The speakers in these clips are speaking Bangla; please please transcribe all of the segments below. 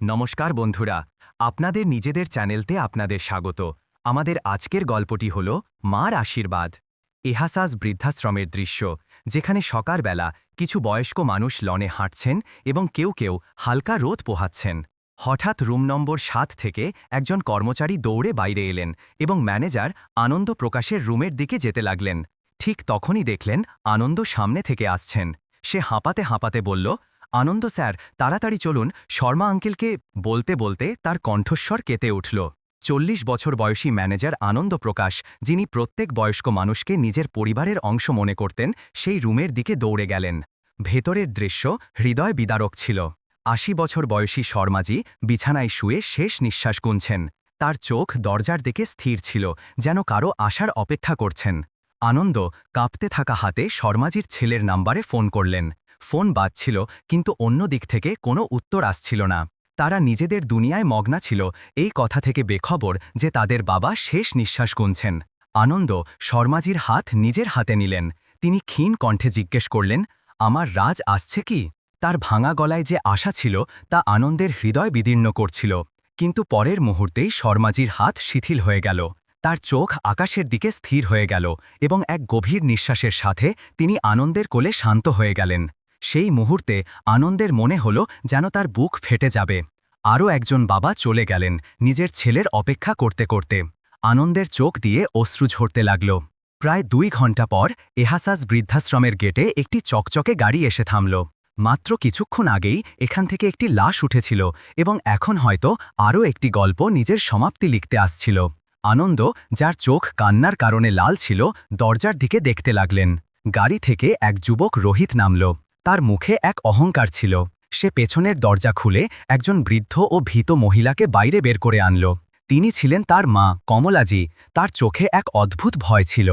নমস্কার বন্ধুরা, আপনাদের নিজেদের চ্যানেলতে আপনাদের স্বাগত। আমাদের আজকের গল্পটি হল মার আশীর্বাদ। এহাসাস বৃদ্ধাশ্রমের দৃশ্য, যেখানে সকালবেলা কিছু বয়স্ক মানুষ লনে হাঁটছেন এবং কেউ কেউ হালকা রোদ পোহাচ্ছেন। হঠাৎ রুম নম্বর সাত থেকে একজন কর্মচারী দৌড়ে বাইরে এলেন এবং ম্যানেজার আনন্দ প্রকাশের রুমের দিকে যেতে লাগলেন। ঠিক তখনই দেখলেন আনন্দ সামনে থেকে আসছেন। সে হাঁপাতে হাঁপাতে বলল আনন্দ স্যার, তাড়াতাড়ি চলুন। শর্মা আঙ্কেলকে বলতে বলতে তার কণ্ঠস্বর কেতে উঠল। চল্লিশ বছর বয়সী ম্যানেজার আনন্দ প্রকাশ, যিনি প্রত্যেক বয়স্ক মানুষকে নিজের পরিবারের অংশ মনে করতেন, সেই রুমের দিকে দৌড়ে গেলেন। ভেতরের দৃশ্য হৃদয় বিদারক ছিল। আশি বছর বয়সী শর্মাজি বিছানায় শুয়ে শেষ নিঃশ্বাস গুনছেন। তার চোখ দরজার দিকে স্থির ছিল, যেন কারও আশার অপেক্ষা করছেন। আনন্দ কাঁপতে থাকা হাতে শর্মাজির ছেলের নাম্বারে ফোন করলেন। ফোন বাজছিল, কিন্তু অন্য দিক থেকে কোনো উত্তর আসছিল না। তারা নিজেদের দুনিয়ায় মগ্না ছিল। এই কথা থেকে বেখবর যে তাদের বাবা শেষ নিঃশ্বাস গুনছেন। আনন্দ শর্মাজির হাত নিজের হাতে নিলেন। তিনি ক্ষীণ কণ্ঠে জিজ্ঞেস করলেন, আমার রাজ আসছে কি? তার ভাঙা গলায় যে আশা ছিল, তা আনন্দের হৃদয় বিদীর্ণ করছিল। কিন্তু পরের মুহূর্তেই শর্মাজির হাত শিথিল হয়ে গেল। তার চোখ আকাশের দিকে স্থির হয়ে গেল এবং এক গভীর নিঃশ্বাসের সাথে তিনি আনন্দের কোলে শান্ত হয়ে গেলেন। সেই মুহূর্তে আনন্দের মনে হল যেন তার বুক ফেটে যাবে। আরও একজন বাবা চলে গেলেন নিজের ছেলের অপেক্ষা করতে করতে। আনন্দের চোখ দিয়ে অশ্রু ঝরতে লাগল। প্রায় দুই ঘণ্টা পর এহাসাস বৃদ্ধাশ্রমের গেটে একটি চকচকে গাড়ি এসে থামল। মাত্র কিছুক্ষণ আগেই এখান থেকে একটি লাশ উঠেছিল এবং এখন হয়তো আরও একটি গল্প নিজের সমাপ্তি লিখতে আসছিল। আনন্দ, যার চোখ কান্নার কারণে লাল ছিল, দরজার দিকে দেখতে লাগলেন। গাড়ি থেকে এক যুবক রোহিত নামল। তার মুখে এক অহংকার ছিল। সে পেছনের দরজা খুলে একজন বৃদ্ধ ও ভীত মহিলাকে বাইরে বের করে আনল। তিনি ছিলেন তার মা, কমলাজি। তার চোখে এক অদ্ভুত ভয় ছিল।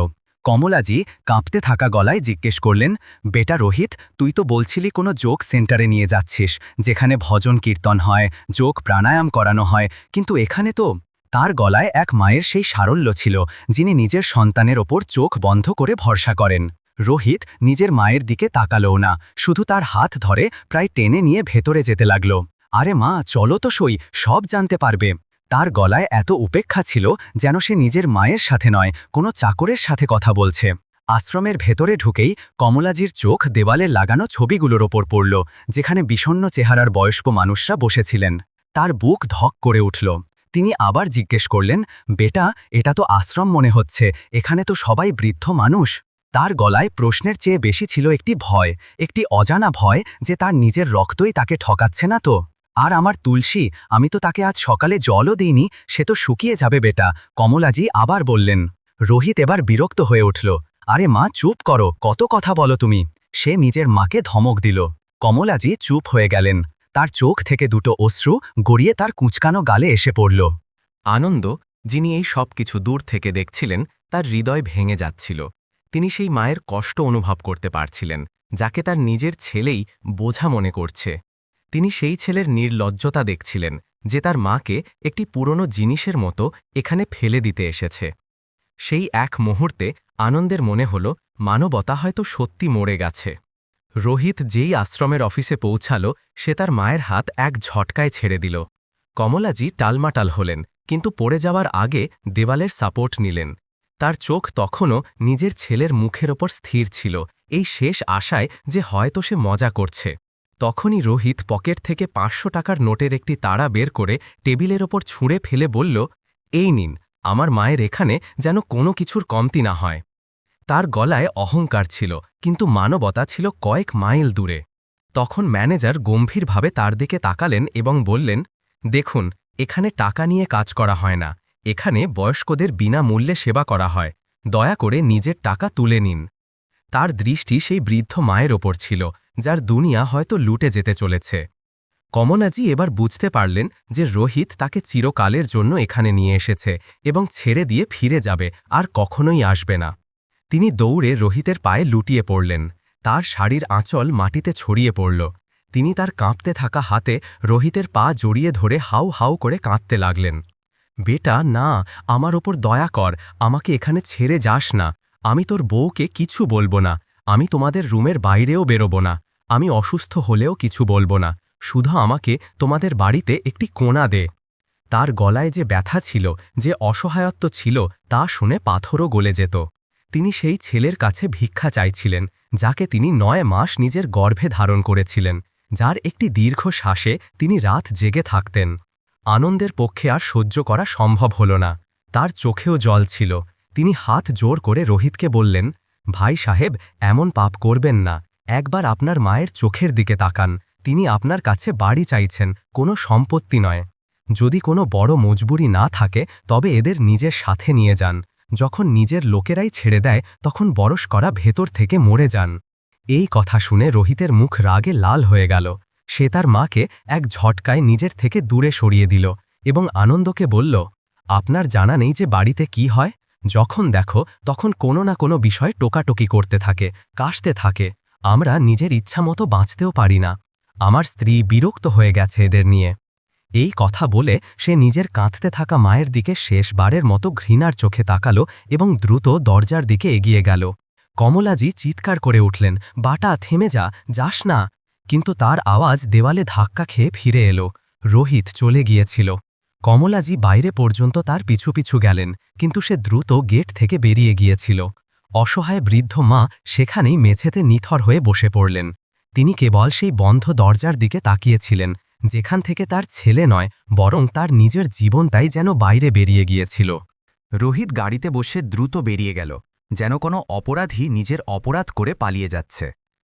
কমলাজি কাঁপতে থাকা গলায় জিজ্ঞেস করলেন, বেটা রোহিত, তুই তো বলছিলি কোনো যোগ সেন্টারে নিয়ে যাচ্ছিস, যেখানে ভজন কীর্তন হয়, যোগ প্রাণায়াম করানো হয়, কিন্তু এখানে তো তার গলায় এক মায়ের সেই সারল্য ছিল, যিনি নিজের সন্তানের ওপর চোখ বন্ধ করে ভরসা করেন। রোহিত নিজের মায়ের দিকে তাকালও না। শুধু তার হাত ধরে প্রায় টেনে নিয়ে ভেতরে যেতে লাগল। আরে মা, চলো তো সই, সব জানতে পারবে। তার গলায় এত উপেক্ষা ছিল যেন সে নিজের মায়ের সাথে নয়, কোনো চাকরের সাথে কথা বলছে। আশ্রমের ভেতরে ঢুকেই কমলাজির চোখ দেওয়ালে লাগানো ছবিগুলোর ওপর পড়ল, যেখানে বিষণ্ন চেহারার বয়স্ক মানুষরা বসেছিলেন। তার বুক ধক করে উঠল। তিনি আবার জিজ্ঞেস করলেন, বেটা, এটা তো আশ্রম মনে হচ্ছে, এখানে তো সবাই বৃদ্ধ মানুষ। তার গলায় প্রশ্নের চেয়ে বেশি ছিল একটি ভয়, একটি অজানা ভয় যে তার নিজের রক্তই তাকে ঠকাচ্ছে না তো। আর আমার তুলসী, আমি তো তাকে আজ সকালে জলও দিইনি, সে তো শুকিয়ে যাবে বেটা, কমলাজি আবার বললেন। রোহিত এবার বিরক্ত হয়ে উঠল। আরে মা, চুপ করো, কত কথা বলো তুমি। সে নিজের মাকে ধমক দিল। কমলাজি চুপ হয়ে গেলেন। তার চোখ থেকে দুটো অশ্রু গড়িয়ে তার কুঁচকানো গালে এসে পড়ল। আনন্দ, যিনি এই সব কিছু দূর থেকে দেখছিলেন, তার হৃদয় ভেঙে যাচ্ছিল। তিনি সেই মায়ের কষ্ট অনুভব করতে পারছিলেন, যাকে তার নিজের ছেলেই বোঝা মনে করছে। তিনি সেই ছেলের নির্লজ্জতা দেখছিলেন, যে তার মাকে একটি পুরনো জিনিসের মতো এখানে ফেলে দিতে এসেছে। সেই এক মুহূর্তে আনন্দের মনে হল, মানবতা হয়তো সত্যি মরে গেছে। রোহিত যেই আশ্রমের অফিসে পৌঁছাল, সে তার মায়ের হাত এক ঝটকায় ছেড়ে দিল। কমলাজি টালমাটাল হলেন, কিন্তু পড়ে যাওয়ার আগে দেওয়ালের সাপোর্ট নিলেন। তার চোখ তখনও নিজের ছেলের মুখের ওপর স্থির ছিল। এই শেষ আশায় যে হয়তো সে মজা করছে। তখনই রোহিত পকেট থেকে পাঁচশো টাকার নোটের একটি তাড়া বের করে টেবিলের ওপর ছুঁড়ে ফেলে বলল, এই নিন, আমার মায়ের এখানে যেন কোনো কিছুর কমতি না হয়। তার গলায় অহংকার ছিল, কিন্তু মানবতা ছিল কয়েক মাইল দূরে। তখন ম্যানেজার গম্ভীরভাবে তার দিকে তাকালেন এবং বললেন, দেখুন, এখানে টাকা নিয়ে কাজ করা হয় না। এখানে বয়স্কদের বিনামূল্যে সেবা করা হয়। দয়া করে নিজের টাকা তুলে নিন। তার দৃষ্টি সেই বৃদ্ধ মায়ের ওপর ছিল, যার দুনিয়া হয়তো লুটে যেতে চলেছে। কমনাজি এবার বুঝতে পারলেন যে রোহিত তাকে চিরকালের জন্য এখানে নিয়ে এসেছে এবং ছেড়ে দিয়ে ফিরে যাবে আর কখনোই আসবে না। তিনি দৌড়ে রোহিতের পায়ে লুটিয়ে পড়লেন। তার শাড়ির আঁচল মাটিতে ছড়িয়ে পড়ল। তিনি তার কাঁপতে থাকা হাতে রোহিতের পা জড়িয়ে ধরে হাউ হাউ করে কাঁদতে লাগলেন। বেটা, না, আমার ওপর দয়া কর, আমাকে এখানে ছেড়ে যাস না। আমি তোর বউকে কিছু বলব না। আমি তোমাদের রুমের বাইরেও বেরোব না। আমি অসুস্থ হলেও কিছু বলব না। শুধু আমাকে তোমাদের বাড়িতে একটি কোণা দে। তার গলায় যে ব্যথা ছিল, যে অসহায়ত্ব ছিল, তা শুনে পাথরও গলে যেত। তিনি সেই ছেলের কাছে ভিক্ষা চাইছিলেন, যাকে তিনি নয় মাস নিজের গর্ভে ধারণ করেছিলেন, যার একটি দীর্ঘ শ্বাসে তিনি রাত জেগে থাকতেন। আনন্দের পক্ষে আর সহ্য করা সম্ভব হল না। তার চোখেও জল ছিল। তিনি হাত জোর করে রোহিতকে বললেন, ভাই সাহেব, এমন পাপ করবেন না। একবার আপনার মায়ের চোখের দিকে তাকান। তিনি আপনার কাছে বাড়ি চাইছেন, কোনো সম্পত্তি নয়। যদি কোনো বড় মজবুরি না থাকে, তবে এদের নিজের সাথে নিয়ে যান। যখন নিজের লোকেরাই ছেড়ে দেয়, তখন বরস করা ভেতর থেকে মরে যান। এই কথা শুনে রোহিতের মুখ রাগে লাল হয়ে গেল। সে তার মাকে এক ঝটকায় নিজের থেকে দূরে সরিয়ে দিল এবং আনন্দকে বলল, আপনার জানা নেই যে বাড়িতে কি হয়? যখন দেখো, তখন কোনো না কোনো বিষয় টোকাটোকি করতে থাকে, কাশতে থাকে। আমরা নিজের ইচ্ছা মতো বাঁচতেও পারি না। আমার স্ত্রী বিরক্ত হয়ে গেছে এদের নিয়ে এই কথা বলে সে নিজের কাঁদতে থাকা মায়ের দিকে শেষবারের মতো ঘৃণার চোখে তাকালো এবং দ্রুত দরজার দিকে এগিয়ে গেল। কমলাজি চিৎকার করে উঠলেন, বাটা, থেমে যা, যাস না। কিন্তু তার আওয়াজ দেওয়ালে ধাক্কা খেয়ে ফিরে এলো। রোহিত চলে গিয়েছিল। কমলাজি বাইরে পর্যন্ত তার পিছু পিছু গেলেন, কিন্তু সে দ্রুত গেট থেকে বেরিয়ে গিয়েছিল। অসহায় বৃদ্ধ মা সেখানেই মেঝেতে নিথর হয়ে বসে পড়লেন। তিনি কেবল সেই বন্ধ দরজার দিকে তাকিয়েছিলেন, যেখান থেকে তার ছেলে নয়, বরং তার নিজের জীবনটাই যেন বাইরে বেরিয়ে গিয়েছিল। রোহিত গাড়িতে বসে দ্রুত বেরিয়ে গেল, যেন কোনো অপরাধী নিজের অপরাধ করে পালিয়ে যাচ্ছে।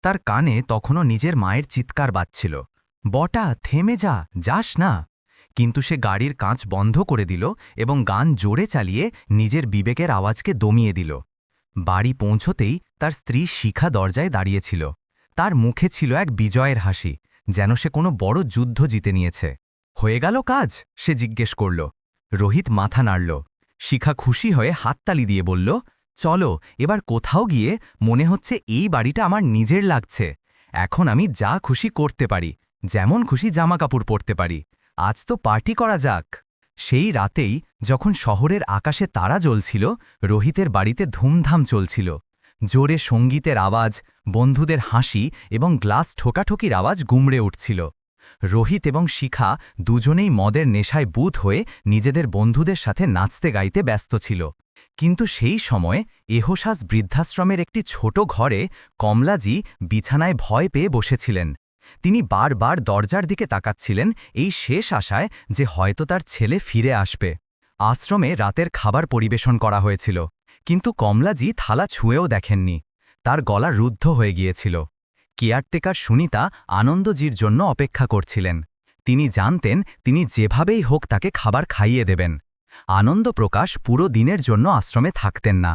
তার কানে তখনও নিজের মায়ের চিৎকার বাজছিল। বটা, থেমে যা, যাস না। কিন্তু সে গাড়ির কাঁচ বন্ধ করে দিল এবং গান জোরে চালিয়ে নিজের বিবেকের আওয়াজকে দমিয়ে দিল। বাড়ি পৌঁছতেই তার স্ত্রী শিখা দরজায় দাঁড়িয়েছিল। তার মুখে ছিল এক বিজয়ের হাসি, যেন সে কোনো বড় যুদ্ধ জিতে নিয়েছে। হয়ে গেল কাজ? সে জিজ্ঞেস করল। রোহিত মাথা নাড়ল। শিখা খুশি হয়ে হাততালি দিয়ে বলল চলো, এবার কোথাও গিয়ে মনে হচ্ছে এই বাড়িটা আমার নিজের লাগছে। এখন আমি যা খুশি করতে পারি, যেমন খুশি জামা কাপড় পরতে পারি। আজ তো পার্টি করা যাক। সেই রাতেই যখন শহরের আকাশে তারা জ্বলছিল, রোহিতের বাড়িতে ধুমধাম চলছিল। জোরে সঙ্গীতের আওয়াজ, বন্ধুদের হাসি এবং গ্লাস ঠোকাঠকির আওয়াজ গুমড়ে উঠছিল। রোহিত এবং শিখা দুজনেই মদের নেশায় বুথ হয়ে নিজেদের বন্ধুদের সাথে নাচতে গাইতে ব্যস্ত ছিল। কিন্তু সেই সময় এহসাস বৃদ্ধাশ্রমের একটি ছোট ঘরে কমলাজি বিছানায় ভয় পেয়ে বসেছিলেন। তিনি বারবার দরজার দিকে তাকাচ্ছিলেন এই শেষ আশায় যে হয়তো তার ছেলে ফিরে আসবে। আশ্রমে রাতের খাবার পরিবেশন করা হয়েছিল, কিন্তু কমলাজি থালা ছুঁয়েও দেখেননি। তার গলা রুদ্ধ হয়ে গিয়েছিল। কেয়ারটেকার সুনিতা আনন্দজির জন্য অপেক্ষা করছিলেন। তিনি জানতেন তিনি যেভাবেই হোক তাকে খাবার খাইয়ে দেবেন। আনন্দ প্রকাশ পুরো দিনের জন্য আশ্রমে থাকতেন না।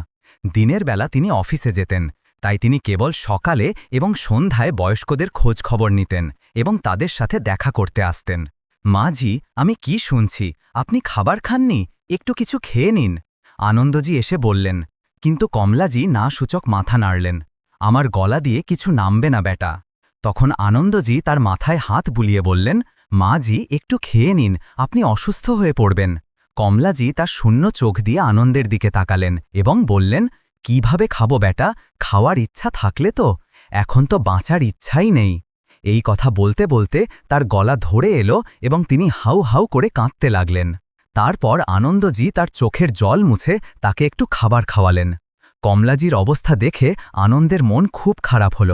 দিনের বেলা তিনি অফিসে যেতেন, তাই তিনি কেবল সকালে এবং সন্ধ্যায় বয়স্কদের খোঁজ খবর নিতেন এবং তাদের সাথে দেখা করতে আসতেন। মাঝি আমি কি শুনছি? আপনি খাবার খাননি? একটু কিছু খেয়ে নিন। আনন্দজি এসে বললেন, কিন্তু কমলাজি না সূচক মাথা নাড়লেন। আমার গলা দিয়ে কিছু নামবে না, বেটা। তখন আনন্দজি তার মাথায় হাত বুলিয়ে বললেন মাজি একটু খেয়ে নিন, আপনি অসুস্থ হয়ে পড়বেন। কমলাজি তার শূন্য চোখ দিয়ে আনন্দের দিকে তাকালেন এবং বললেন, কীভাবে খাব, বেটা? খাওয়ার ইচ্ছা থাকলে তো। এখন তো বাঁচার ইচ্ছাই নেই। এই কথা বলতে বলতে তার গলা ধরে এলো এবং তিনি হাউ হাউ করে কাঁদতে লাগলেন। তারপর আনন্দজি তার চোখের জল মুছে তাকে একটু খাবার খাওয়ালেন। কমলাজির অবস্থা দেখে আনন্দের মন খুব খারাপ হল।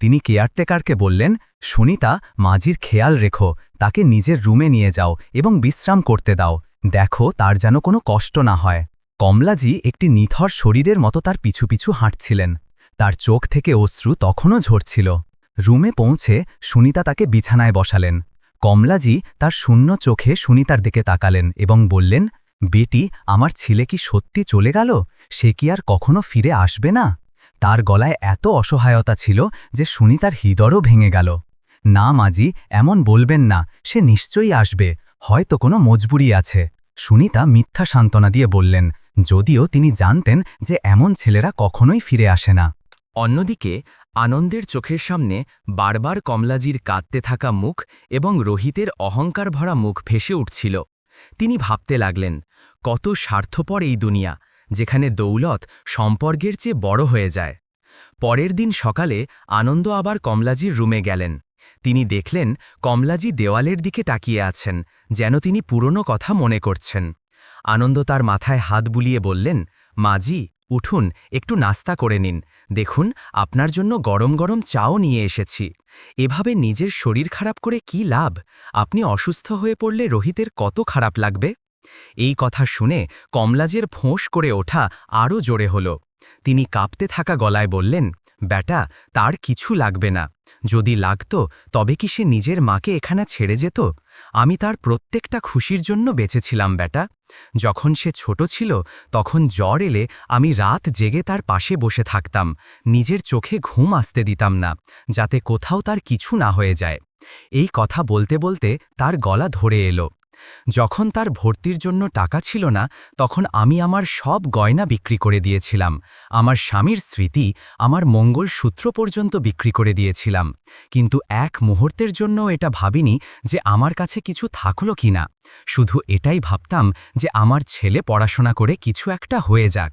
তিনি কেয়ারটেকারকে বললেন, সুনিতা, মাঝির খেয়াল রেখো, তাকে নিজের রুমে নিয়ে যাও এবং বিশ্রাম করতে দাও। দেখো, তার যেন কোনো কষ্ট না হয়। কমলাজি একটি নিথর শরীরের মতো তার পিছু পিছু হাঁটছিলেন। তার চোখ থেকে অশ্রু তখনও ঝরছিল। রুমে পৌঁছে সুনিতা তাকে বিছানায় বসালেন। কমলাজি তার শূন্য চোখে সুনিতার দিকে তাকালেন এবং বললেন বেটি, আমার ছেলে কি সত্যি চলে গেল? সে কি আর কখনো ফিরে আসবে না? তার গলায় এত অসহায়তা ছিল যে সুনিতার হৃদরও ভেঙে গেল। না মাজি, এমন বলবেন না, সে নিশ্চয়ই আসবে, হয়তো কোনো মজবুরি আছে। সুনিতা মিথ্যা সান্ত্বনা দিয়ে বললেন, যদিও তিনি জানতেন যে এমন ছেলেরা কখনোই ফিরে আসে না। অন্যদিকে, আনন্দের চোখের সামনে বারবার কমলাজির কাঁদতে থাকা মুখ এবং রোহিতের অহংকার ভরা মুখ ভেসে উঠছিল। তিনি ভাবতে লাগলেন, কত স্বার্থপর এই দুনিয়া, যেখানে দৌলত সম্পর্কের চেয়ে বড় হয়ে যায়। পরের দিন সকালে আনন্দ আবার কমলাজির রুমে গেলেন। তিনি দেখলেন, কমলাজি দেওয়ালের দিকে তাকিয়ে আছেন, যেন তিনি পুরনো কথা মনে করছেন। আনন্দ তার মাথায় হাত বুলিয়ে বললেন, মাজি উঠুন, একটু নাস্তা করে নিন। দেখুন, আপনার জন্য গরম গরম চাও নিয়ে এসেছি। এভাবে নিজের শরীর খারাপ করে কি লাভ? আপনি অসুস্থ হয়ে পড়লে রোহিতের কত খারাপ লাগবে? এই কথা শুনে কমলাজের ফোঁস করে ওঠা আরও জোরে হল। তিনি কাঁপতে থাকা গলায় বললেন, ব্যাটা, তার কিছু লাগবে না। যদি লাগত, তবে কি সে নিজের মাকে এখানে ছেড়ে যেত? আমি তার প্রত্যেকটা খুশির জন্য বেঁচেছিলাম, ব্যাটা। যখন সে ছোট ছিল, তখন জ্বর এলে আমি রাত জেগে তার পাশে বসে থাকতাম। নিজের চোখে ঘুম আসতে দিতাম না, যাতে কোথাও তার কিছু না হয়ে যায়। এই কথা বলতে বলতে তার গলা ধরে এলো। যখন তার ভর্তির জন্য টাকা ছিল না, তখন আমি আমার সব গয়না বিক্রি করে দিয়েছিলাম। আমার স্বামীর স্মৃতি আমার মঙ্গল সূত্র পর্যন্ত বিক্রি করে দিয়েছিলাম। কিন্তু এক মুহূর্তের জন্য এটা ভাবিনি যে আমার কাছে কিছু থাকল কি না। শুধু এটাই ভাবতাম যে আমার ছেলে পড়াশোনা করে কিছু একটা হয়ে যাক।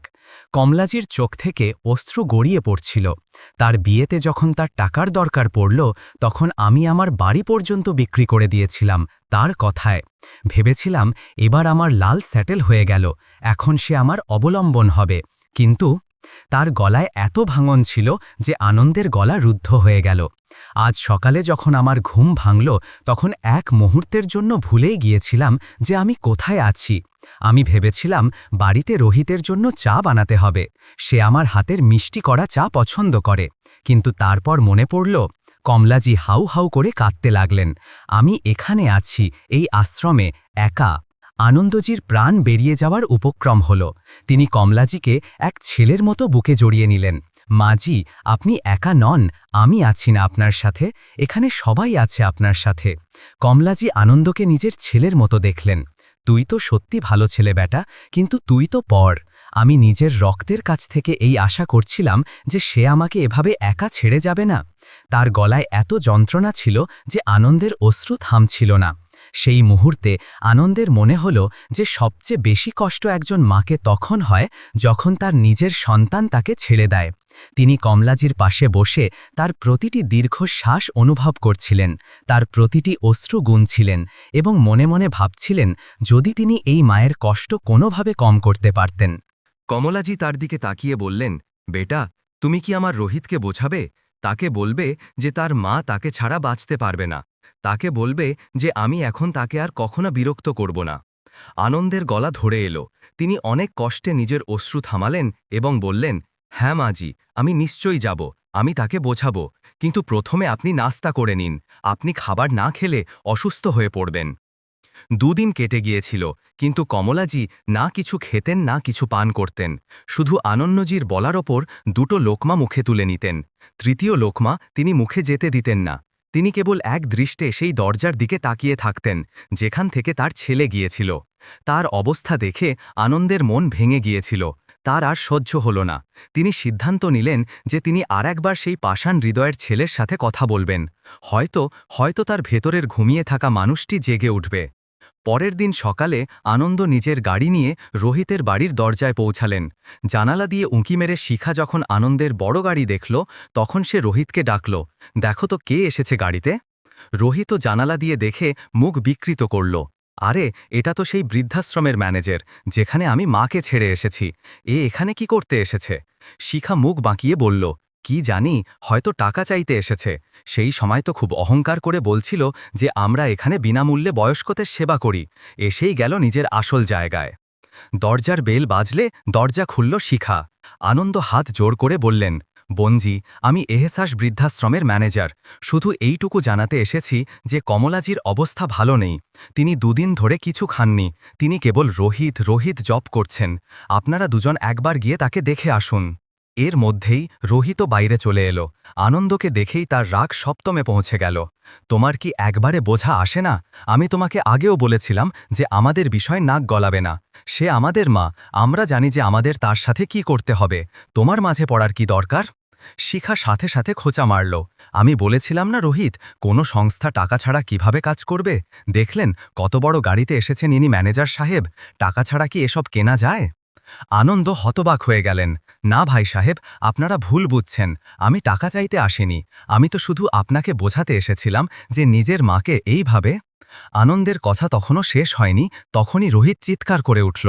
কমলাজির চোখ থেকে অস্ত্র গড়িয়ে পড়ছিল। তার বিয়েতে যখন তার টাকার দরকার পড়ল, তখন আমি আমার বাড়ি পর্যন্ত বিক্রি করে দিয়েছিলাম। তার কথায়, ভেবেছিলাম এবার আমার লাল স্যাটেল হয়ে গেল, এখন সে আমার অবলম্বন হবে, কিন্তু তার গলায় এত ভাঙন ছিল যে আনন্দের গলা রুদ্ধ হয়ে গেল। আজ সকালে যখন আমার ঘুম ভাঙল, তখন এক মুহূর্তের জন্য ভুলেই গিয়েছিলাম যে আমি কোথায় আছি। আমি ভেবেছিলাম বাড়িতে রোহিতের জন্য চা বানাতে হবে। সে আমার হাতের মিষ্টি করা চা পছন্দ করে। কিন্তু তারপর মনে পড়ল, কমলাজি হাউ হাউ করে কাঁদতে লাগলেন। আমি এখানে আছি, এই আশ্রমে, একা। আনন্দজির প্রাণ বেরিয়ে যাওয়ার উপক্রম হল। তিনি কমলাজিকে এক ছেলের মতো বুকে জড়িয়ে নিলেন। মাজি আপনি একা নন, আমি আছি না আপনার সাথে, এখানে সবাই আছে আপনার সাথে। কমলাজি আনন্দকে নিজের ছেলের মতো দেখলেন। তুই তো সত্যি ভালো ছেলে বেটা, কিন্তু তুই তো পর। আমি নিজের রক্তের কাছ থেকে এই আশা করছিলাম যে সে আমাকে এভাবে একা ছেড়ে যাবে না। তার গলায় এত যন্ত্রণা ছিল যে আনন্দের অশ্রু থামছিল না। সেই মুহূর্তে আনন্দের মনে হল যে সবচেয়ে বেশি কষ্ট একজন মাকে তখন হয় যখন তার নিজের সন্তান তাকে ছেড়ে দেয়। তিনি কমলাজির পাশে বসে তার প্রতিটি দীর্ঘ শ্বাস অনুভব করছিলেন, তার প্রতিটি অশ্রু গুনছিলেন এবং মনে মনে ভাবছিলেন যদি তিনি এই মায়ের কষ্ট কোনোভাবে কম করতে পারতেন। কমলাজি তার দিকে তাকিয়ে বললেন, বেটা, তুমি কি আমার রোহিতকে বোঝাবে? তাকে বলবে যে তার মা তাকে ছাড়া বাঁচতে পারবে না। তাকে বলবে যে, আমি এখন তাকে আর কখনো বিরক্ত করব না। আনন্দের গলা ধরে এলো। তিনি অনেক কষ্টে নিজের অশ্রু থামালেন এবং বললেন হ্যাঁ মাজি, আমি নিশ্চয়ই যাব, আমি তাকে বোঝাবো, কিন্তু প্রথমে আপনি নাস্তা করে নিন, আপনি খাবার না খেলে অসুস্থ হয়ে পড়বেন। দুদিন কেটে গিয়েছিল, কিন্তু কমলাজি না কিছু খেতেন, না কিছু পান করতেন। শুধু আনন্যজির বলার ওপর দুটো লোকমা মুখে তুলে নিতেন। তৃতীয় লোকমা তিনি মুখে যেতে দিতেন না। তিনি কেবল এক দৃষ্টে সেই দরজার দিকে তাকিয়ে থাকতেন, যেখান থেকে তার ছেলে গিয়েছিল। তার অবস্থা দেখে আনন্দের মন ভেঙে গিয়েছিল। তার আর সহ্য হল না। তিনি সিদ্ধান্ত নিলেন যে তিনি আর একবার সেই পাষাণ হৃদয়ের ছেলের সাথে কথা বলবেন। হয়তো হয়তো তার ভেতরের ঘুমিয়ে থাকা মানুষটি জেগে উঠবে। পরের দিন সকালে আনন্দ নিজের গাড়ি নিয়ে রোহিতের বাড়ির দরজায় পৌঁছালেন। জানালা দিয়ে উঁকি মেরে শিখা যখন আনন্দের বড় গাড়ি দেখল, তখন সে রোহিতকে ডাকল, দেখো তো কে এসেছে গাড়িতে? রোহিতও জানালা দিয়ে দেখে মুখ বিকৃত করল, আরে, এটা তো সেই বৃদ্ধাশ্রমের ম্যানেজার, যেখানে আমি মাকে ছেড়ে এসেছি। এ এখানে কি করতে এসেছে? শিখা মুখ বাঁকিয়ে বলল কি জানি, হয়তো টাকা চাইতে এসেছে। সেই সময় তো খুব অহংকার করে বলছিল যে আমরা এখানে বিনামূল্যে বয়স্কদের সেবা করি। এসেই গেল নিজের আসল জায়গায়। দরজার বেল বাজলে দরজা খুলল শিখা। আনন্দ হাত জোর করে বললেন বঞ্জি আমি এহেসাস বৃদ্ধাশ্রমের ম্যানেজার। শুধু এইটুকু জানাতে এসেছি যে কমলাজির অবস্থা ভালো নেই। তিনি দুদিন ধরে কিছু খাননি। তিনি কেবল রোহিত রোহিত জপ করছেন। আপনারা দুজন একবার গিয়ে তাকে দেখে আসুন। এর মধ্যেই রোহিত বাইরে চলে এলো। আনন্দকে দেখেই তার রাগ সপ্তমে পৌঁছে গেল। তোমার কি একবারে বোঝা আসে না? আমি তোমাকে আগেও বলেছিলাম যে আমাদের বিষয় নাক গলাবে না। সে আমাদের মা। আমরা জানি যে আমাদের তার সাথে কি করতে হবে। তোমার মাঝে পড়ার কি দরকার? শিখা সাথে সাথে খোঁচা মারল। আমি বলেছিলাম না রোহিত, কোনো সংস্থা টাকা ছাড়া কীভাবে কাজ করবে? দেখলেন, কত বড় গাড়িতে এসেছেন ইনি ম্যানেজার সাহেব। টাকা ছাড়া কি এসব কেনা যায়? আনন্দ হতবাক হয়ে গেলেন। না ভাই সাহেব, আপনারা ভুল বুঝছেন। আমি টাকা চাইতে আসিনি। আমি তো শুধু আপনাকে বোঝাতে এসেছিলাম যে নিজের মাকে এইভাবে আনন্দের কথা তখনও শেষ হয়নি, তখনই রোহিত চিৎকার করে উঠল,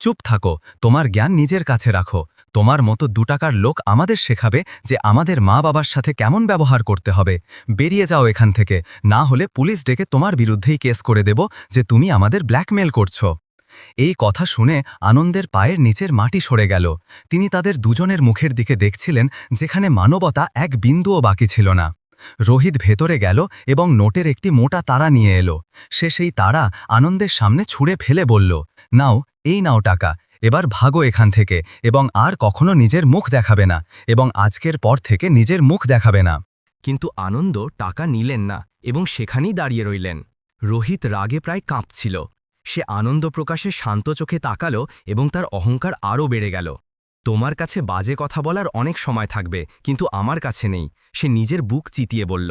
চুপ থাকো, তোমার জ্ঞান নিজের কাছে রাখো। তোমার মতো দুটাকার লোক আমাদের শেখাবে যে আমাদের মা বাবার সাথে কেমন ব্যবহার করতে হবে। বেরিয়ে যাও এখান থেকে। না হলে পুলিশ ডেকে তোমার বিরুদ্ধেই কেস করে দেব যে তুমি আমাদের ব্ল্যাকমেল করছ। এই কথা শুনে আনন্দের পায়ের নিচের মাটি সরে গেল। তিনি তাদের দুজনের মুখের দিকে দেখছিলেন, যেখানে মানবতা এক বিন্দুও বাকি ছিল না। রোহিত ভেতরে গেল এবং নোটের একটি মোটা তারা নিয়ে এলো। সে সেই তারা আনন্দের সামনে ছুঁড়ে ফেলে বলল, নাও, এই নাও টাকা, এবার ভাগো এখান থেকে এবং আর কখনো নিজের মুখ দেখাবে না এবং আজকের পর থেকে নিজের মুখ দেখাবে না। কিন্তু আনন্দ টাকা নিলেন না এবং সেখানেই দাঁড়িয়ে রইলেন। রোহিত রাগে প্রায় কাঁপছিল। সে আনন্দ প্রকাশে শান্ত চোখে তাকালো এবং তার অহংকার আরও বেড়ে গেল। তোমার কাছে বাজে কথা বলার অনেক সময় থাকবে, কিন্তু আমার কাছে নেই, সে নিজের বুক চিতিয়ে বলল।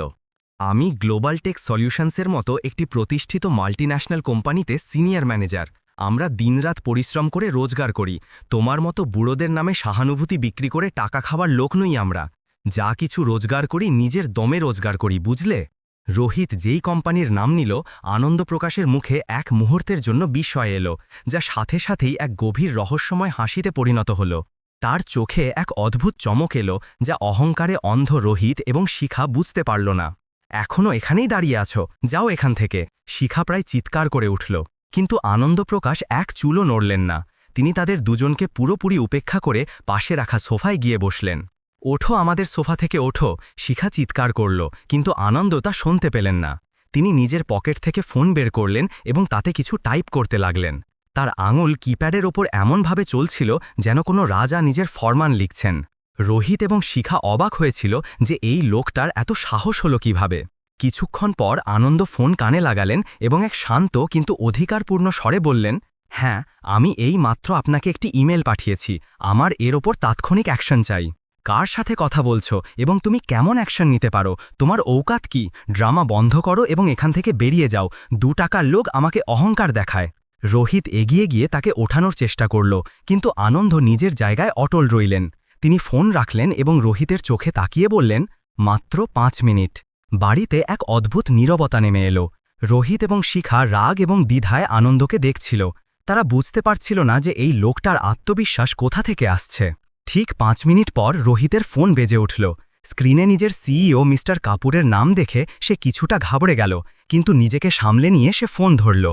আমি গ্লোবাল টেক সলিউশনসের মতো একটি প্রতিষ্ঠিত মাল্টিন্যাশনাল কোম্পানিতে সিনিয়র ম্যানেজার। আমরা দিনরাত পরিশ্রম করে রোজগার করি, তোমার মতো বুড়োদের নামে সহানুভূতি বিক্রি করে টাকা খাবার লোক নই আমরা। যা কিছু রোজগার করি, নিজের দমে রোজগার করি, বুঝলে? রোহিত যেই কোম্পানির নাম নিল, আনন্দ প্রকাশের মুখে এক মুহূর্তের জন্য বিস্ময় এলো, যা সাথে সাথেই এক গভীর রহস্যময় হাসিতে পরিণত হল। তার চোখে এক অদ্ভুত চমক এলো, যা অহংকারে অন্ধ রোহিত এবং শিখা বুঝতে পারল না। এখনও এখানেই দাঁড়িয়ে আছো, যাও এখান থেকে, শিখা প্রায় চিৎকার করে উঠল। কিন্তু আনন্দপ্রকাশ এক চুলও নড়লেন না। তিনি তাদের দুজনকে পুরোপুরি উপেক্ষা করে পাশে রাখা সোফায় গিয়ে বসলেন। ওঠো আমাদের সোফা থেকে ওঠো, শিখা চিৎকার করল, কিন্তু আনন্দ তা শুনতে পেলেন না। তিনি নিজের পকেট থেকে ফোন বের করলেন এবং তাতে কিছু টাইপ করতে লাগলেন। তার আঙুল কিপ্যাডের ওপর এমনভাবে চলছিল যেন কোনো রাজা নিজের ফরমান লিখছেন। রোহিত এবং শিখা অবাক হয়েছিল যে এই লোকটার এত সাহস হলো কীভাবে। কিছুক্ষণ পর আনন্দ ফোন কানে লাগালেন এবং এক শান্ত কিন্তু অধিকারপূর্ণ স্বরে বললেন হ্যাঁ আমি এই মাত্র আপনাকে একটি ইমেল পাঠিয়েছি। আমার এর ওপর তাৎক্ষণিক অ্যাকশন চাই। কার সাথে কথা বলছো এবং তুমি কেমন অ্যাকশন নিতে পারো? তোমার ঔকাত কি? ড্রামা বন্ধ করো এবং এখান থেকে বেরিয়ে যাও। দু টাকার লোক আমাকে অহংকার দেখায়। রোহিত এগিয়ে গিয়ে তাকে ওঠানোর চেষ্টা করল, কিন্তু আনন্দ নিজের জায়গায় অটল রইলেন। তিনি ফোন রাখলেন এবং রোহিতের চোখে তাকিয়ে বললেন, মাত্র পাঁচ মিনিট। বাড়িতে এক অদ্ভুত নীরবতা নেমে এলো। রোহিত এবং শিখা রাগ এবং দ্বিধায় আনন্দকে দেখছিল। তারা বুঝতে পারছিল না যে এই লোকটার আত্মবিশ্বাস কোথা থেকে আসছে। ঠিক পাঁচ মিনিট পর রোহিতের ফোন বেজে উঠল। স্ক্রিনে নিজের সিইও মিস্টার কাপুরের নাম দেখে সে কিছুটা ঘাবড়ে গেল, কিন্তু নিজেকে সামলে নিয়ে সে ফোন ধরল।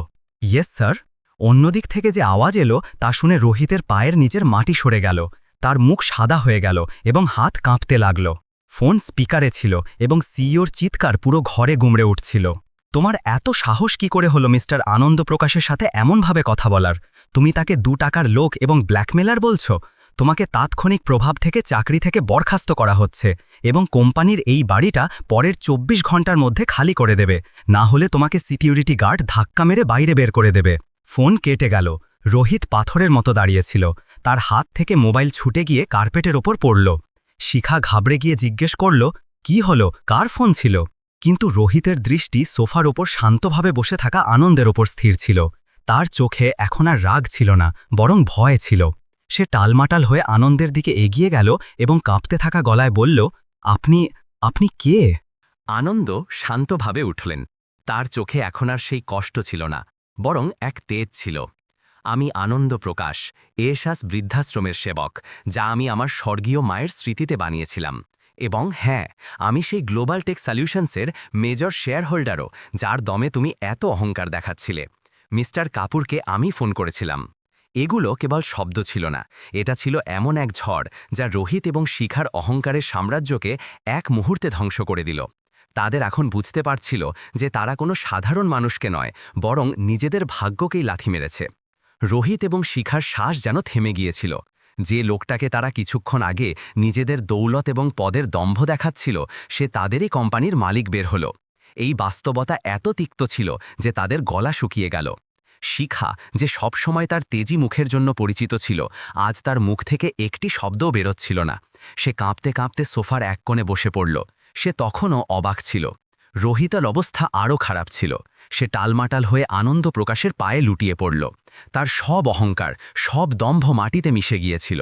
Yes, sir. অন্যদিক থেকে যে আওয়াজ এলো তা শুনে রোহিতের পায়ের নিচের মাটি সরে গেল, তার মুখ সাদা হয়ে গেল এবং হাত কাঁপতে লাগল। ফোন স্পিকারে ছিল এবং সিইওর চিৎকার পুরো ঘরে গুমড়ে উঠছিল। তোমার এত সাহস কি করে হলো মিস্টার আনন্দ প্রকাশের সাথে এমনভাবে কথা বলার? তুমি তাকে দু টাকার লোক এবং ব্ল্যাকমেলার বলছো? তোমাকে তাৎক্ষণিক প্রভাব থেকে চাকরি থেকে বরখাস্ত করা হচ্ছে এবং কোম্পানির এই বাড়িটা পরের ২৪ ঘণ্টার মধ্যে খালি করে দেবে। না হলে তোমাকে সিকিউরিটি গার্ড ধাক্কা মেরে বাইরে বের করে দেবে। ফোন কেটে গেল। রোহিত পাথরের মতো দাঁড়িয়েছিল। তার হাত থেকে মোবাইল ছুটে গিয়ে কার্পেটের ওপর পড়ল। শিখা ঘাবড়ে গিয়ে জিজ্ঞেস করল, কি হলো? কার ফোন ছিল? কিন্তু রোহিতের দৃষ্টি সোফার ওপর শান্তভাবে বসে থাকা আনন্দের ওপর স্থির ছিল। তার চোখে এখন আর রাগ ছিল না, বরং ভয় ছিল। সে টালমাটাল হয়ে আনন্দের দিকে এগিয়ে গেল এবং কাঁপতে থাকা গলায় বলল, আপনি আপনি কে? আনন্দ শান্তভাবে উঠলেন। তার চোখে এখন আর সেই কষ্ট ছিল না, বরং এক তেজ ছিল। আমি আনন্দ প্রকাশ এশাস বৃদ্ধাশ্রমের সেবক, যা আমি আমার স্বর্গীয় মায়ের স্মৃতিতে বানিয়েছিলাম। এবং হ্যাঁ আমি সেই গ্লোবাল টেক সলিউশনসের মেজর শেয়ার হোল্ডারও যার দমে তুমি এত অহংকার দেখাচ্ছিলে। মিস্টার কাপুরকে আমি ফোন করেছিলাম। এগুলো কেবল শব্দ ছিল না। এটা ছিল এমন এক ঝড়, যা রোহিত এবং শিখার অহংকারের সাম্রাজ্যকে এক মুহূর্তে ধ্বংস করে দিল। তাদের এখন বুঝতে পারছিল যে তারা কোনো সাধারণ মানুষকে নয়, বরং নিজেদের ভাগ্যকেই লাথি মেরেছে। রোহিত এবং শিখার শ্বাস যেন থেমে গিয়েছিল। যে লোকটাকে তারা কিছুক্ষণ আগে নিজেদের দৌলত এবং পদের দম্ভ দেখাচ্ছিল, সে তাদেরই কোম্পানির মালিক বের হল। এই বাস্তবতা এত তিক্ত ছিল যে তাদের গলা শুকিয়ে গেল। শিখা, যে সবসময় তার তেজি মুখের জন্য পরিচিত ছিল, আজ তার মুখ থেকে একটি শব্দও বেরোচ্ছিল না। সে কাঁপতে কাঁপতে সোফার এক কোণে বসে পড়ল। সে তখনও অবাক ছিল। রোহিতার অবস্থা আরও খারাপ ছিল। সে টালমাটাল হয়ে আনন্দ প্রকাশের পায়ে লুটিয়ে পড়ল। তার সব অহংকার, সব দম্ভ মাটিতে মিশে গিয়েছিল।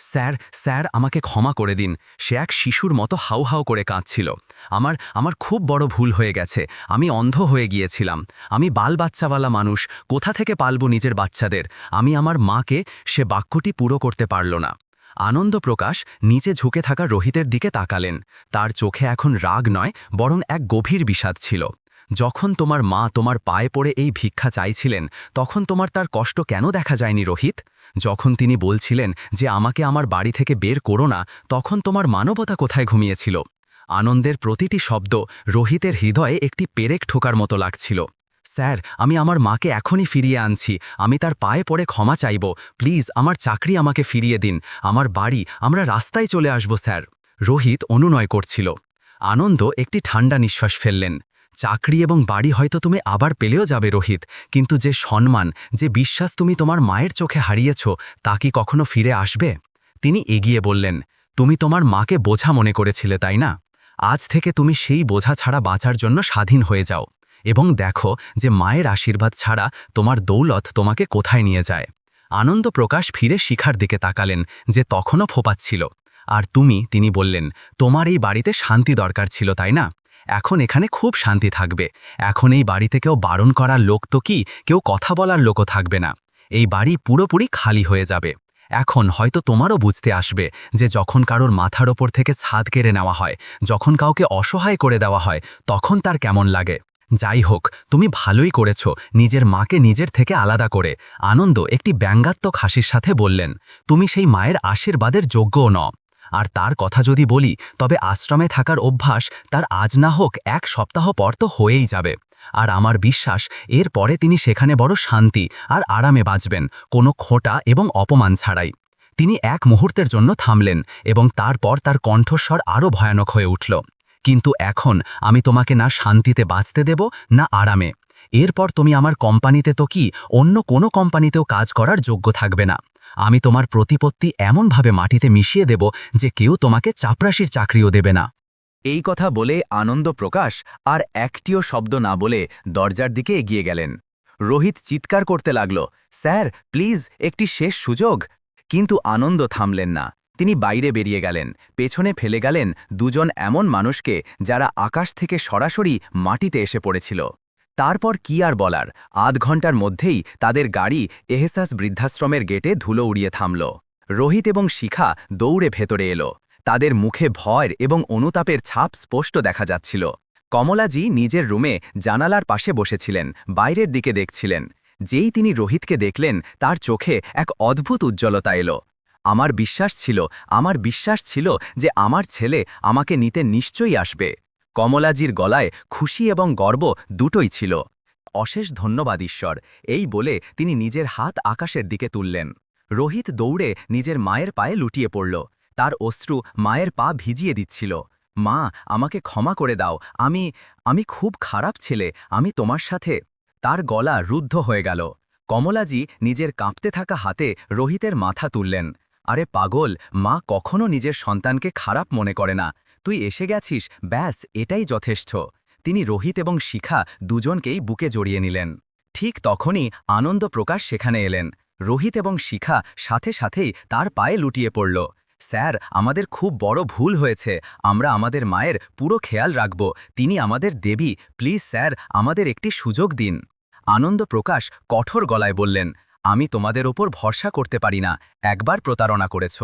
স্যার স্যার, আমাকে ক্ষমা করে দিন। সে এক শিশুর মতো হাউ হাউ করে কাঁদছিল। আমার আমার খুব বড় ভুল হয়ে গেছে। আমি অন্ধ হয়ে গিয়েছিলাম। আমি বাল বাচ্চাওয়ালা মানুষ। কোথা থেকে পালব নিজের বাচ্চাদের? আমি আমার মাকে সে বাক্যটি পুরো করতে পারল না। আনন্দ প্রকাশ নিচে ঝুঁকে থাকা রোহিতের দিকে তাকালেন। তার চোখে এখন রাগ নয়, বরং এক গভীর বিষাদ ছিল। যখন তোমার মা তোমার পায়ে পড়ে এই ভিক্ষা চাইছিলেন, তখন তোমার তার কষ্ট কেন দেখা যায়নি রোহিত? যখন তিনি বলছিলেন যে আমাকে আমার বাড়ি থেকে বের করো না, তখন তোমার মানবতা কোথায় ঘুমিয়েছিল? আনন্দের প্রতিটি শব্দ রোহিতের হৃদয়ে একটি পেরেক ঠোকার মতো লাগছিল। স্যার, আমি আমার মাকে এখনই ফিরিয়ে আনছি। আমি তার পায়ে পড়ে ক্ষমা চাইব। প্লিজ, আমার চাকরি আমাকে ফিরিয়ে দিন। আমার বাড়ি, আমরা রাস্তায় চলে আসব, স্যার। রোহিত অনুনয় করছিল। আনন্দ একটি ঠান্ডা নিঃশ্বাস ফেললেন। চাকরি এবং বাড়ি হয়তো তুমি আবার পেলেও যাবে, রোহিত। কিন্তু যে সম্মান, যে বিশ্বাস তুমি তোমার মায়ের চোখে হারিয়েছ, তা কি কখনো ফিরে আসবে? তিনি এগিয়ে বললেন, তুমি তোমার মাকে বোঝা মনে করেছিলে, তাই না? আজ থেকে তুমি সেই বোঝা ছাড়া বাঁচার জন্য স্বাধীন হয়ে যাও। এবং দেখো যে মায়ের আশীর্বাদ ছাড়া তোমার দৌলত তোমাকে কোথায় নিয়ে যায়? আনন্দ প্রকাশ ফিরে শিখার দিকে তাকালেন, যে তখনও ফোপাচ্ছিল। আর তুমি, তিনি বললেন, তোমার এই বাড়িতে শান্তি দরকার ছিল, তাই না? এখন এখানে খুব শান্তি থাকবে। এখন এই বাড়িতে কেউ বারণ করার লোক তো কি? কেউ কথা বলার লোকও থাকবে না। এই বাড়ি পুরোপুরি খালি হয়ে যাবে। এখন হয়তো তোমারও বুঝতে আসবে যে যখন কারোর মাথার ওপর থেকে ছাদ কেড়ে নেওয়া হয়, যখন কাউকে অসহায় করে দেওয়া হয়, তখন তার কেমন লাগে? যাই হোক, তুমি ভালোই করেছ, নিজের মাকে নিজের থেকে আলাদা করে। আনন্দ একটি ব্যঙ্গাত্মক হাসির সাথে বললেন, তুমি সেই মায়ের আশীর্বাদের যোগ্যও ন আর তার কথা যদি বলি, তবে আশ্রমে থাকার অভ্যাস তার আজ না হোক এক সপ্তাহ পর তো হয়েই যাবে। আর আমার বিশ্বাস, এর পরে তিনি সেখানে বড় শান্তি আর আরামে বাঁচবেন, কোনো খোঁটা এবং অপমান ছাড়াই। তিনি এক মুহূর্তের জন্য থামলেন এবং তারপর তার কণ্ঠস্বর আরও ভয়ানক হয়ে উঠল। কিন্তু এখন আমি তোমাকে না শান্তিতে বাঁচতে দেব, না আরামে। এরপর তুমি আমার কোম্পানিতে তো কি, অন্য কোনো কোম্পানিতেও কাজ করার যোগ্য থাকবে না। আমি তোমার প্রতিপত্তি এমনভাবে মাটিতে মিশিয়ে দেব যে কেউ তোমাকে চাপরাশির চাকরিও দেবে না। এই কথা বলে আনন্দ প্রকাশ আর একটিও শব্দ না বলে দরজার দিকে এগিয়ে গেলেন। রোহিত চিৎকার করতে লাগল, স্যার, প্লিজ, একটি শেষ সুযোগ। কিন্তু আনন্দ থামলেন না। তিনি বাইরে বেরিয়ে গেলেন, পেছনে ফেলে গেলেন দুজন এমন মানুষকে যারা আকাশ থেকে সরাসরি মাটিতে এসে পড়েছিল। তারপর কি আর বলার? আধ ঘণ্টার মধ্যেই তাদের গাড়ি এহেসাস বৃদ্ধাশ্রমের গেটে ধুলো উড়িয়ে থামল। রোহিত এবং শিখা দৌড়ে ভেতরে এলো। তাদের মুখে ভয় এবং অনুতাপের ছাপ স্পষ্ট দেখা যাচ্ছিল। কমলাজি নিজের রুমে জানালার পাশে বসেছিলেন, বাইরের দিকে দেখছিলেন। যেই তিনি রোহিতকে দেখলেন, তার চোখে এক অদ্ভুত উজ্জ্বলতা এলো। আমার বিশ্বাস ছিল, আমার বিশ্বাস ছিল যে আমার ছেলে আমাকে নিতে নিশ্চয়ই আসবে। কমলাজির গলায় খুশি এবং গর্ব দুটোই ছিল। অশেষ ধন্যবাদ, ঈশ্বর। এই বলে তিনি নিজের হাত আকাশের দিকে তুললেন। রোহিত দৌড়ে নিজের মায়ের পায়ে লুটিয়ে পড়ল। তার অশ্রু মায়ের পা ভিজিয়ে দিচ্ছিল। মা, আমাকে ক্ষমা করে দাও। আমি আমি খুব খারাপ ছেলে। আমি তোমার সাথে তার গলা রুদ্ধ হয়ে গেল। কমলাজি নিজের কাঁপতে থাকা হাতে রোহিতের মাথা তুললেন। আরে পাগল, মা কখনো নিজের সন্তানকে খারাপ মনে করে না। তুই এসে গেছিস, ব্যাস, এটাই যথেষ্ট। তিনি রোহিত এবং শিখা দুজনকেই বুকে জড়িয়ে নিলেন। ঠিক তখনই আনন্দ প্রকাশ সেখানে এলেন। রোহিত এবং শিখা সাথে সাথেই তার পায়ে লুটিয়ে পড়ল। স্যার, আমাদের খুব বড় ভুল হয়েছে। আমরা আমাদের মায়ের পুরো খেয়াল রাখব। তিনি আমাদের দেবী। প্লিজ, স্যার, আমাদের একটি সুযোগ দিন। আনন্দ প্রকাশ কঠোর গলায় বললেন, আমি তোমাদের ওপর ভরসা করতে পারি না। একবার প্রতারণা করেছ।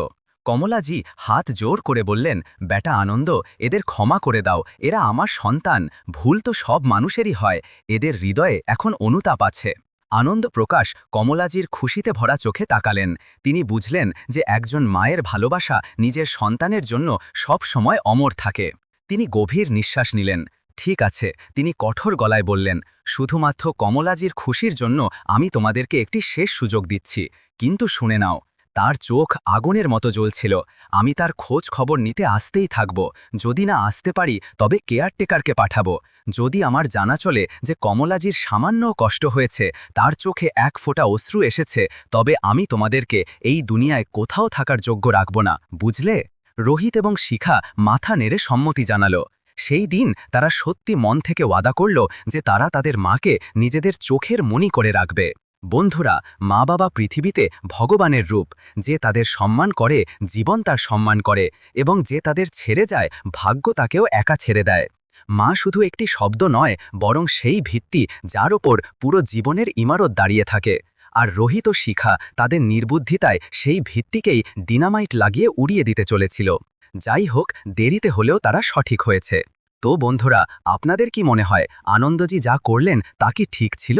কমলাজি হাত জোর করে বললেন, বেটা আনন্দ, এদের ক্ষমা করে দাও, এরা আমার সন্তান, ভুল তো সব মানুষেরই হয়, এদের হৃদয়ে এখন অনুতাপ আছে। আনন্দ প্রকাশ কমলাজির খুশিতে ভরা চোখে তাকালেন। তিনি বুঝলেন যে একজন মায়ের ভালোবাসা নিজের সন্তানের জন্য সব সময় অমর থাকে। তিনি গভীর নিঃশ্বাস নিলেন। ঠিক আছে। তিনি কঠোর গলায় বললেন, শুধুমাত্র কমলাজির খুশির জন্য আমি তোমাদেরকে একটি শেষ সুযোগ দিচ্ছি, কিন্তু শুনে নাও তার চোখ আগুনের মতো জ্বলছিল। আমি তার খোঁজ খবর নিতে আসতেই থাকব। যদি না আসতে পারি, তবে কেয়ারটেকারকে পাঠাবো। যদি আমার জানা চলে যে কমলাজির সামান্য কষ্ট হয়েছে, তার চোখে এক ফোঁটা অশ্রু এসেছে, তবে আমি তোমাদেরকে এই দুনিয়ায় কোথাও থাকার যোগ্য রাখব না, বুঝলে? রোহিত এবং শিখা মাথা নেড়ে সম্মতি জানালো। সেই দিন তারা সত্যি মন থেকে ওয়াদা করল যে তারা তাদের মাকে নিজেদের চোখের মনি করে রাখবে। বন্ধুরা মা বাবা পৃথিবীতে ভগবানের রূপ, যে তাদের সম্মান করে, জীবন তার সম্মান করে এবং যে তাদের ছেড়ে যায়, ভাগ্য তাকেও একা ছেড়ে দেয়। মা শুধু একটি শব্দ নয়, বরং সেই ভিত্তি যার ওপর পুরো জীবনের ইমারত দাঁড়িয়ে থাকে। আর রোহিত শিখা তাদের নির্বুদ্ধিতায় সেই ভিত্তিকেই ডিনামাইট লাগিয়ে উড়িয়ে দিতে চলেছিল। যাই হোক, দেরিতে হলেও তারা সঠিক হয়েছে। তো বন্ধুরা, আপনাদের কি মনে হয়, আনন্দজি যা করলেন তা কি ঠিক ছিল?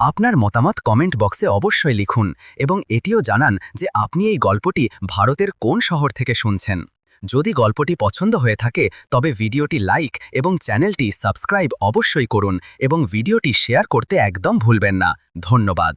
আপনার মতামত কমেন্ট বক্সে অবশ্যই লিখুন এবং এটিও জানান যে আপনি এই গল্পটি ভারতের কোন শহর থেকে শুনছেন। যদি গল্পটি পছন্দ হয়ে থাকে, তবে ভিডিওটি লাইক এবং চ্যানেলটি সাবস্ক্রাইব অবশ্যই করুন এবং ভিডিওটি শেয়ার করতে একদম ভুলবেন না। ধন্যবাদ।